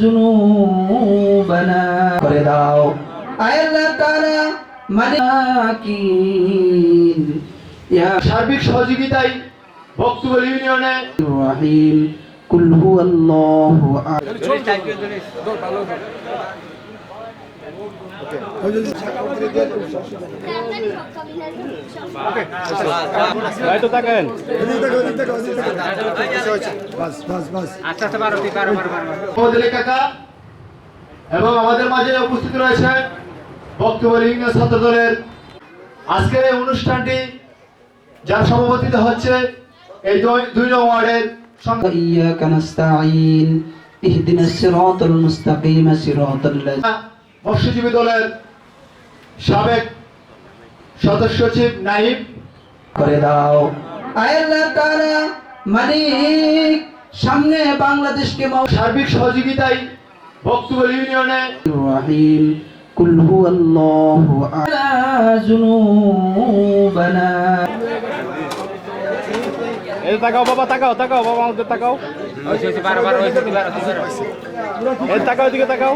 জুনুবানা। করে দাও। আয় আল্লাহ তাআলা মানে মালিকিন। সার্বিক সহযোগিতায় বক্তবল ইউনিয়নে। রহিম। কুল এবং আমাদের মাঝে উপস্থিত রয়েছে বক্তব্য বিভিন্ন ছাত্র দলের আজকের এই অনুষ্ঠানটি যার সভাপতিত্ব হচ্ছে এই দুই নং ওয়ার্ডের ইয়া কানাস্তাইন মুস্তাকিম সিরাতাল মৎস্যজীবী দলের সাবেক সদস্য সচিব নাইব করে দাও। আয় আল্লাহ তাআলা সামনে বাংলাদেশকে মাও- সার্বিক সহযোগিতায় বক্তব্য ইউনিয়নে রহিম কুল আহাদ যুনুবানা এই তাকাও বাবা তাকাও তাকাও বাবা আমাদের তাকাও। এই তাকাও এদিকে তাকাও।